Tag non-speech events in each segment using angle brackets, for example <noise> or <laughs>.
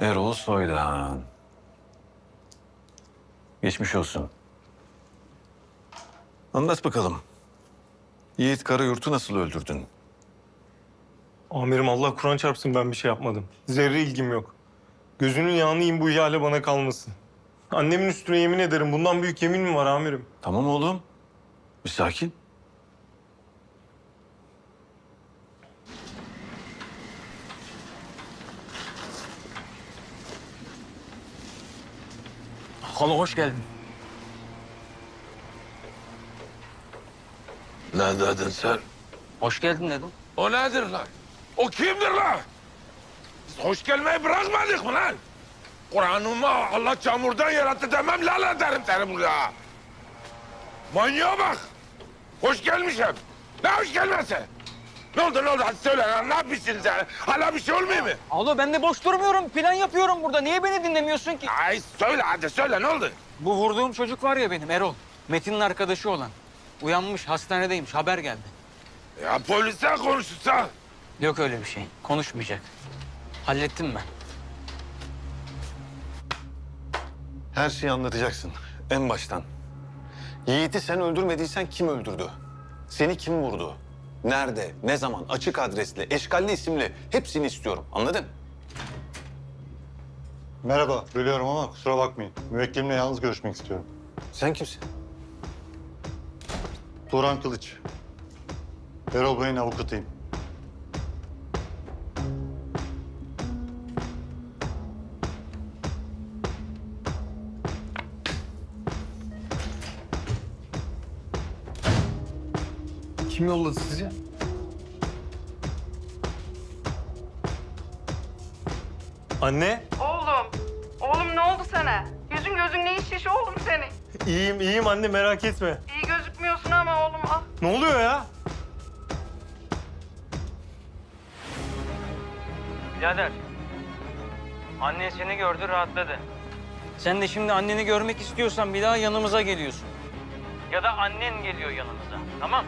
Erol Soydan. Geçmiş olsun. Anlat bakalım. Yiğit Karayurt'u nasıl öldürdün? Amirim Allah Kur'an çarpsın ben bir şey yapmadım. Zerre ilgim yok. Gözünün yağını yiyeyim bu ihale bana kalmasın. Annemin üstüne yemin ederim. Bundan büyük yemin mi var amirim? Tamam oğlum. Bir sakin. Hala hoş geldin. Ne dedin sen? Hoş geldin dedim. O nedir lan? O kimdir lan? Biz hoş gelmeyi bırakmadık mı lan? Kur'an'ıma Allah çamurdan yarattı demem lan ederim seni burada. Manyağa bak. Hoş gelmişim. Ne hoş gelmesi? Ne oldu ne oldu hadi söyle lan ne yapmışsın sen? Hala bir şey olmuyor mu? Alo ben de boş durmuyorum. Plan yapıyorum burada. Niye beni dinlemiyorsun ki? Ay söyle hadi söyle ne oldu? Bu vurduğum çocuk var ya benim Erol. Metin'in arkadaşı olan. Uyanmış hastanedeymiş haber geldi. Ya polise konuşursa. Yok öyle bir şey. Konuşmayacak. Hallettim ben. Her şeyi anlatacaksın. En baştan. Yiğit'i sen öldürmediysen kim öldürdü? Seni kim vurdu? Nerede, ne zaman, açık adresli, eşkalli isimli hepsini istiyorum. Anladın? Merhaba, bölüyorum ama kusura bakmayın. Müvekkilimle yalnız görüşmek istiyorum. Sen kimsin? Turan Kılıç. Erol Bey'in avukatıyım. Yolladı sizi? Anne, Oğlum, oğlum ne oldu sana? Yüzün gözün ne şiş oğlum senin? iyiyim iyiyim anne merak etme. İyi gözükmüyorsun ama oğlum ah. Ne oluyor ya? Birader. Annen seni gördü rahatladı. Sen de şimdi anneni görmek istiyorsan bir daha yanımıza geliyorsun. Ya da annen geliyor yanımıza. Tamam?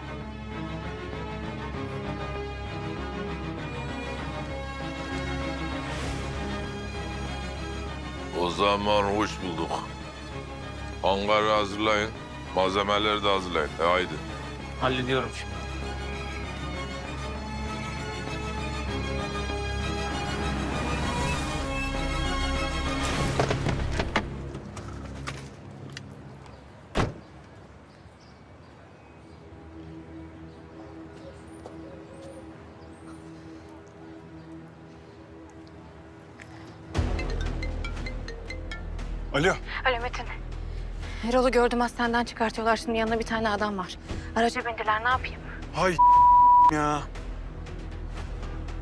O zaman hoş bulduk. Hangarı hazırlayın. Malzemeleri de hazırlayın. E, haydi. Hallediyorum şimdi. Gördüm hastaneden çıkartıyorlar. Şimdi yanında bir tane adam var. Araca bindiler ne yapayım? Hay <laughs> ya.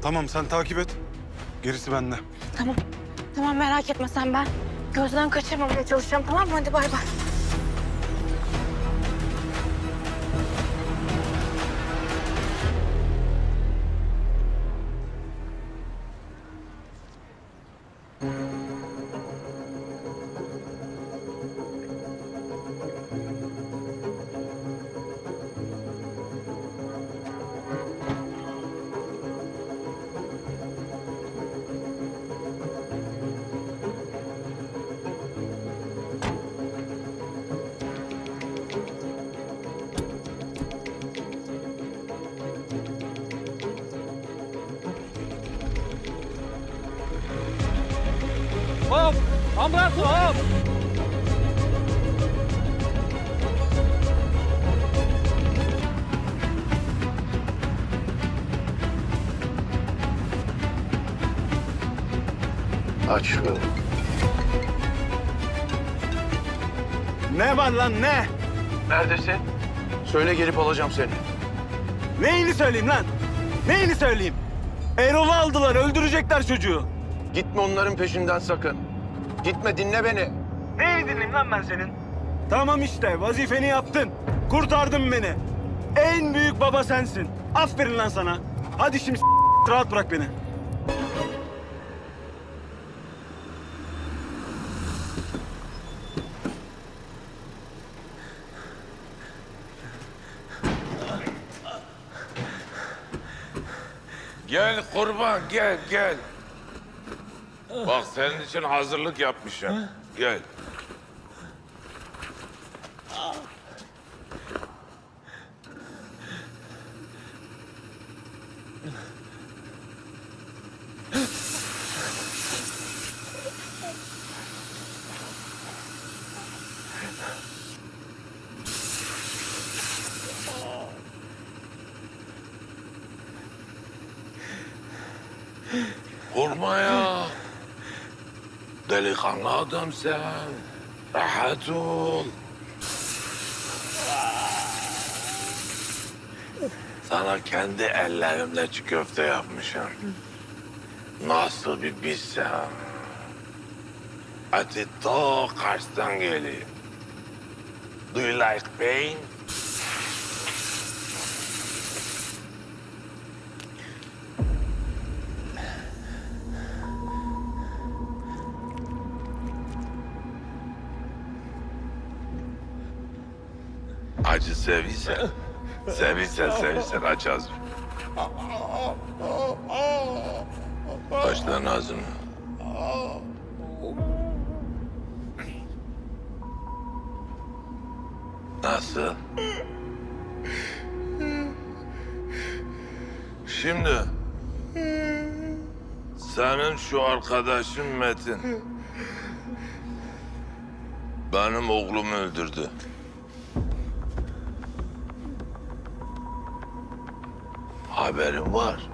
Tamam sen takip et. Gerisi bende. Tamam. Tamam merak etme sen ben. Gözden kaçırmamaya çalışacağım tamam mı? Hadi bay bay. Hop! Ambulans hop! Aç şunu. Ne var lan ne? Neredesin? Söyle gelip alacağım seni. Neyini söyleyeyim lan? Neyini söyleyeyim? Erol'u aldılar, öldürecekler çocuğu. Gitme onların peşinden sakın. Gitme dinle beni. Neyini dinleyeyim lan ben senin? Tamam işte, vazifeni yaptın. Kurtardın beni. En büyük baba sensin. Aferin lan sana. Hadi şimdi rahat bırak beni. Gel kurban gel gel. Bak senin için hazırlık yapmışım. Gel. Korkma ya. Delikanlı adam sen. Rahat ol. Sana kendi ellerimle çiğ köfte yapmışım. Nasıl bir bilsen. Eti ta Kars'tan geliyor. Do you like pain? Acı seviysen, seviysen seviysen aç ağzını. Aç lan ağzını. Nasıl? Şimdi senin şu arkadaşın Metin benim oğlumu öldürdü. Haberin var.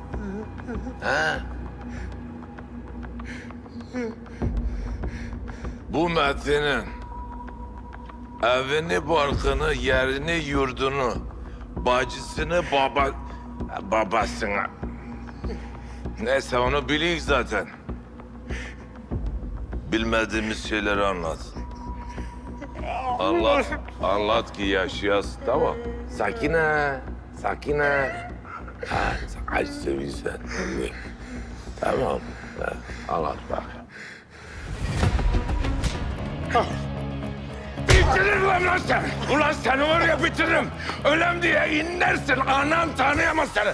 He? Bu Metin'in evini, barkını, yerini, yurdunu, bacısını, baba... babasına... Neyse onu biliyoruz zaten. Bilmediğimiz şeyleri anlat. Anlat, anlat ki yaşayasın tamam. Sakine, sakine. Acı seviyorsan. Tamam. Anlat bak. Bitiririm lan seni. Ulan seni var ya bitiririm. Ölem diye inlersin. Anam tanıyamaz seni.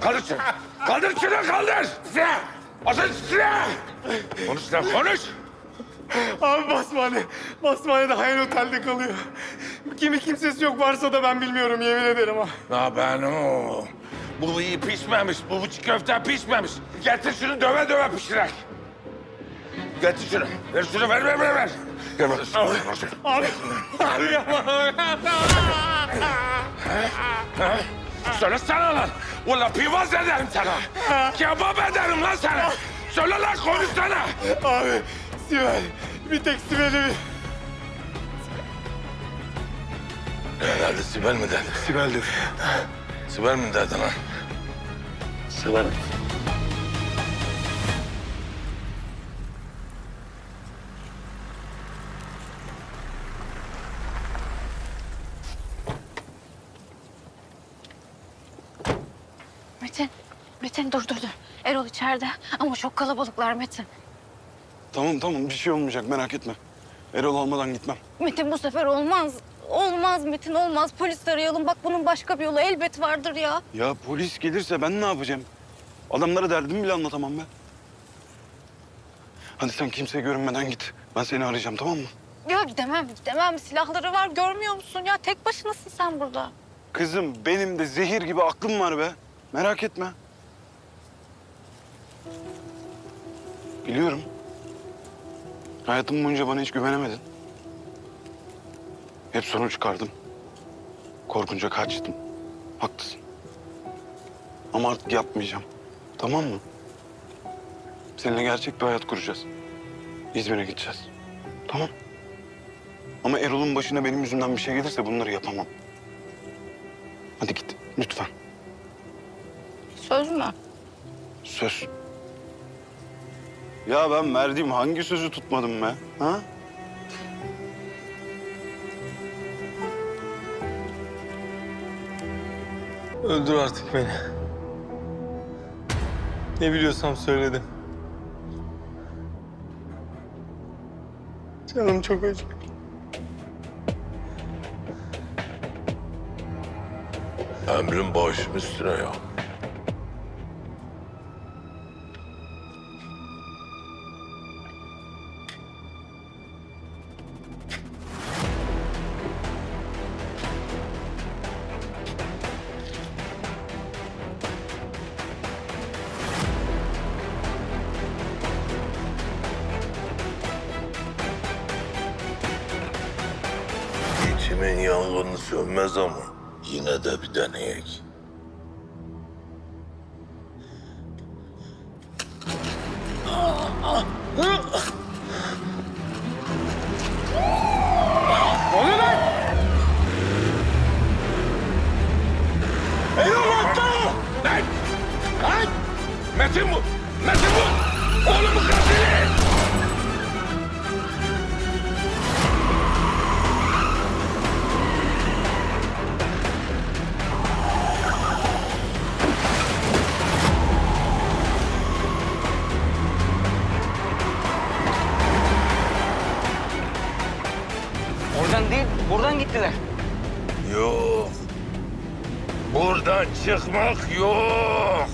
Kaldır şunu. Kaldır şunu kaldır. Silah. Asıl silah. Konuş lan konuş. Abi basmane. Basmanede hayal otelde kalıyor. Kimi kimsesi yok varsa da ben bilmiyorum yemin ederim ha. Ya ben o. Bu iyi pişmemiş. Bu çiğ köfte pişmemiş. Getir şunu döve döve pişirek. Getir şunu. Ver şunu ver ver ver ver. Gel bak. Abi. Abi yapma. Söylesene lan. Ulan pivaz ederim sana. Kebap ederim lan sana. Söyle lan konuşsana. Abi. Sibel. Bir tek Sibel'i. Ne dedi Sibel mi dedi? Sibel dedi. Sibel mi dedi lan? Sibel. Metin, Metin dur dur dur. Erol içeride ama çok kalabalıklar Metin. Tamam tamam bir şey olmayacak merak etme. Erol olmadan gitmem. Metin bu sefer olmaz. Olmaz Metin olmaz. Polis arayalım. Bak bunun başka bir yolu elbet vardır ya. Ya polis gelirse ben ne yapacağım? Adamlara derdimi bile anlatamam ben. Hadi sen kimseye görünmeden git. Ben seni arayacağım tamam mı? Ya gidemem gidemem. Silahları var görmüyor musun ya? Tek başınasın sen burada. Kızım benim de zehir gibi aklım var be. Merak etme. Biliyorum. Hayatım boyunca bana hiç güvenemedin. Hep sorun çıkardım. Korkunca kaçtım. Haklısın. Ama artık yapmayacağım. Tamam mı? Seninle gerçek bir hayat kuracağız. İzmir'e gideceğiz. Tamam. Ama Erol'un başına benim yüzümden bir şey gelirse bunları yapamam. Hadi git lütfen. Söz mü? Söz. Ya ben verdiğim hangi sözü tutmadım be? Ha? Öldür artık beni. Ne biliyorsam söyledim. Canım çok acıyor. Ömrüm başım üstüne yok. Senin yangını sönmez ama yine de bir deneyek. Çıkmak yok.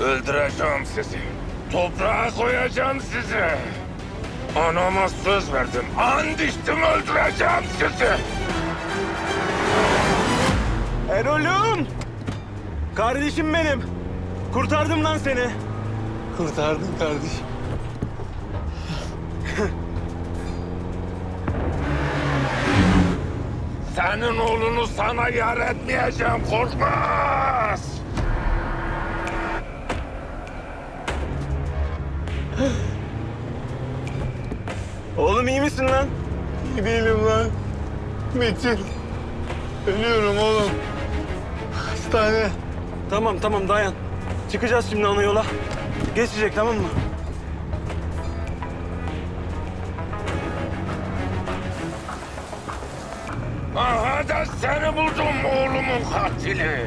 Öldüreceğim sizi. Toprağa koyacağım sizi. Anama söz verdim. And içtim öldüreceğim sizi. Erol'üm! Kardeşim benim. Kurtardım lan seni. Kurtardın kardeşim. <laughs> Senin oğlunu sana yar etmeyeceğim korkmaz. Oğlum iyi misin lan? İyi değilim lan. Metin. Ölüyorum oğlum. Hastane. Tamam tamam dayan. Çıkacağız şimdi ana yola. Geçecek tamam mı? Seni buldum oğlumun katili.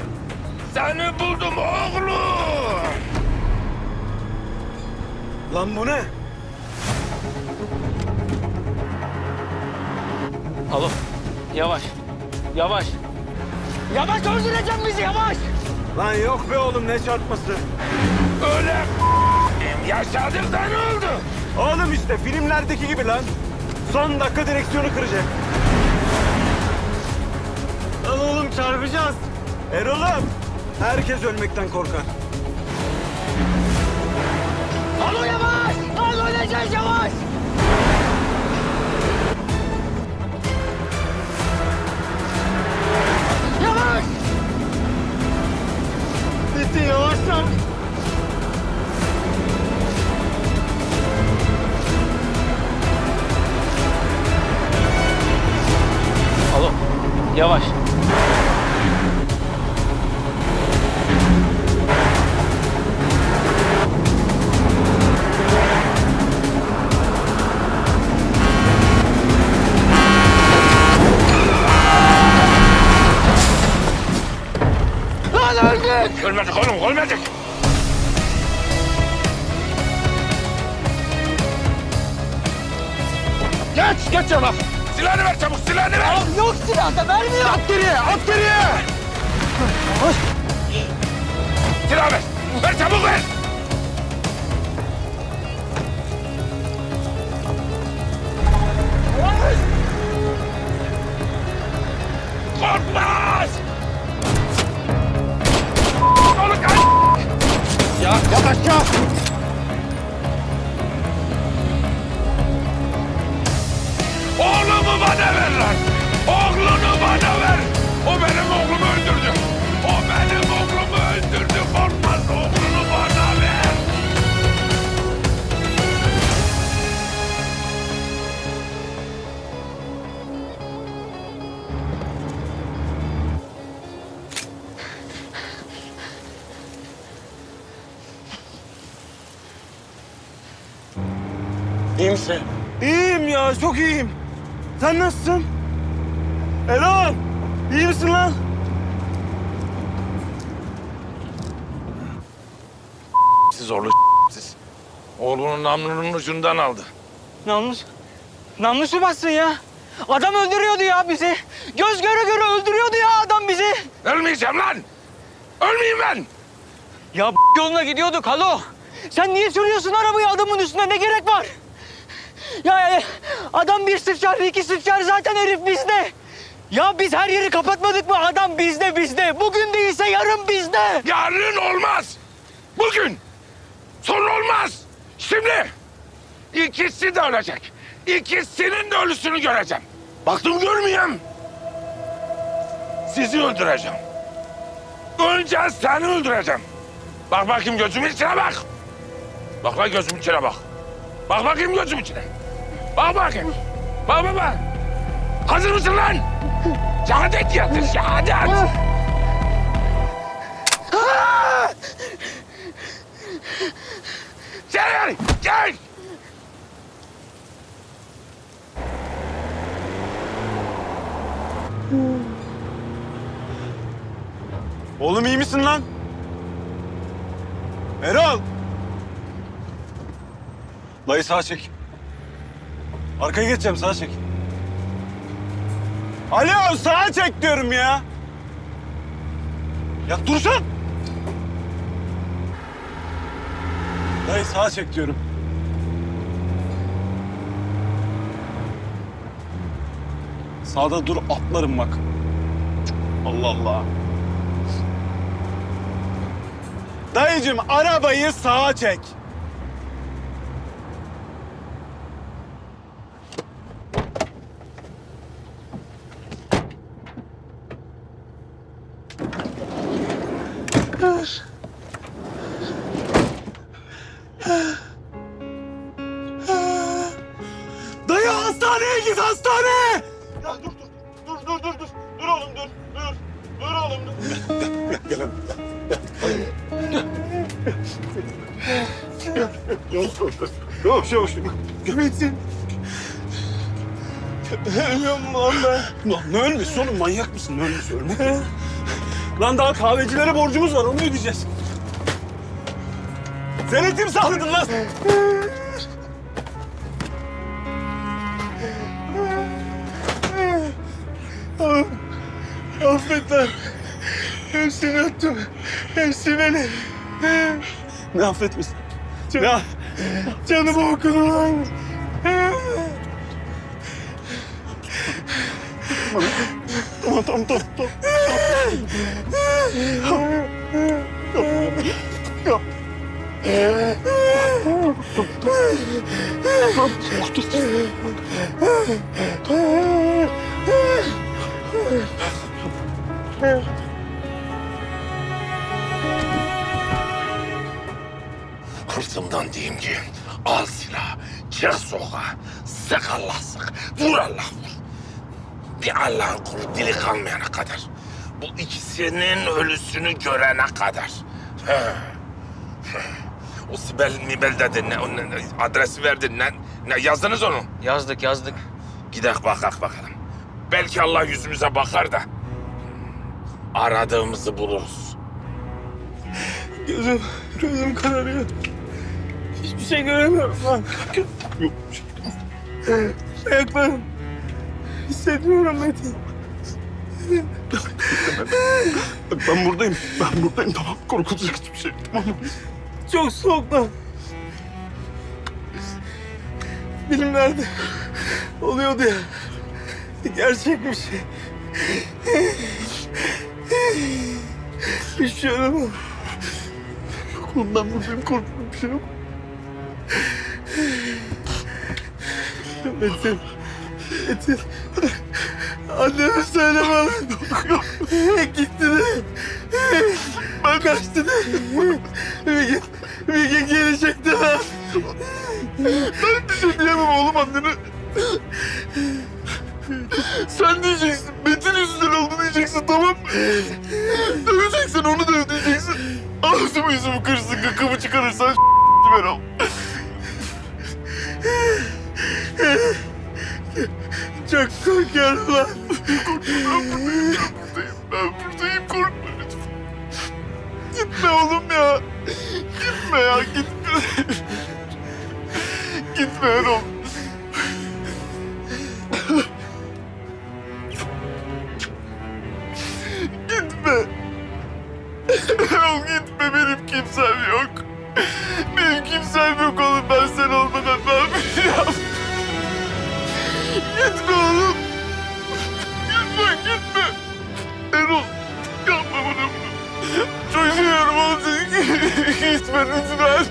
Seni buldum oğlum. Lan bu ne? Alo, yavaş, yavaş. Yavaş öldüreceğim bizi, yavaş. Lan yok be oğlum ne çarpması? Öyle yaşadık da ne oldu? Oğlum işte filmlerdeki gibi lan. Son dakika direksiyonu kıracak. Lan oğlum çarpacağız. Erol'um. Herkes ölmekten korkar. Alo yavaş, öleceğiz yavaş. Yavaş. Geç geç yana. Silahını ver çabuk silahını ver. Yok silah da vermiyor. At geriye at geriye. Silah ver. Ver çabuk ver. Korkmaz. Oğlum kaç. Ya yavaş ya. Lan. Oğlunu bana ver. O benim oğlumu öldürdü. O benim oğlumu öldürdü. Korkmaz oğlunu bana ver. İyi misin? İyiyim ya çok iyiyim. Sen nasılsın? Erol. iyi misin lan? Siz zorlu siz. Oğlunun namlunun ucundan aldı. Namus. Namus mu bassın ya? Adam öldürüyordu ya bizi. Göz göre göre öldürüyordu ya adam bizi. Ölmeyeceğim lan. Ölmeyeyim ben. Ya yoluna gidiyorduk halo. Sen niye sürüyorsun arabayı adamın üstüne ne gerek var? Ya adam bir sıçrar iki sıçrar zaten herif bizde. Ya biz her yeri kapatmadık mı? Adam bizde bizde. Bugün değilse yarın bizde. Yarın olmaz. Bugün. Sonra olmaz. Şimdi. İkisi de ölecek. İkisinin de ölüsünü göreceğim. Baktım görmeyeyim. sizi öldüreceğim. Önce seni öldüreceğim. Bak bakayım gözümün içine bak. Bak lan gözümün içine bak. Bak bakayım gözümün içine. Bak bakayım. Bak bak bak. Hazır mısın lan? Şehadet yatır, şehadet. Gel, gel. Oğlum iyi misin lan? Erol! Dayı sağa çek. Arkaya geçeceğim sağa çek. Alo sağa çek diyorum ya. Ya dursan. Dayı sağa çek diyorum. Sağda dur atlarım bak. Allah Allah. Dayıcım arabayı sağa çek. Dayı hastaneye git hastane. Ya dur dur dur dur dur dur. Dur oğlum dur. Dur. Dur oğlum dur. Gel, gel, Yavaş yavaş. Gömetin. Ölüyorum lan ben. Lan ne ölmesi oğlum manyak mısın? Ne ölmesi ölmek mi? Lan daha kahvecilere borcumuz var onu ödeyeceğiz. Seni kim sağladın lan? Affet lan. Hepsini öptüm. Hepsi beni. Ne affetmesin? Can, canımı okudun lan. Tamam tamam tamam. tamam. Yap. Hırsımdan diyeyim ki al silah, çık sokağa, sık Allah sık, vur Allah vur. Bir Allah'ın kulu dili kalmayana kadar. Bu ikisinin ölüsünü görene kadar. He. He. O Sibel Mibel dedi, ne, o ne- ne- adresi verdi, ne, ne, yazdınız onu. Yazdık yazdık. Gidek bakak bakalım. Belki Allah yüzümüze bakar da aradığımızı buluruz. Gözüm, gözüm kararıyor. Hiçbir şey göremiyorum lan. Yok. Ayaklarım. Hissediyorum Metin. Ben buradayım. Ben buradayım tamam. Korkulacak hiçbir şey. yok, Tamam mı? Çok soğuk lan. Filmlerde oluyordu ya. Gerçek bir şey. Hiçbir şey oğlum ben buradayım korktuğum bir şey yok. Metin. Metin. Anneme söyleme lan. Gitti de. Ben kaçtı de. Bir gün, bir gün gelecekti. Ben bir şey diyemem oğlum annene. Sen diyeceksin. Metin yüzünden oldu diyeceksin tamam mı? Döveceksin onu döv diyeceksin. Ağzımı yüzümü kırsın gıkımı çıkarırsan ben ol. Çok korkuyorum lan. Korkma. Ben buradayım. Ben buradayım korkma lütfen. Gitme oğlum ya. Gitme ya gitme. gitme Erol. Gitme. Erol gitme benim kimsem yok. Benim kimsem yok oğlum ben sen olmadan ne yapacağım? Gitme oğlum. Gitme gitme. Erol yapma bunu. Çok seviyorum oğlum şey gitmeniz ben.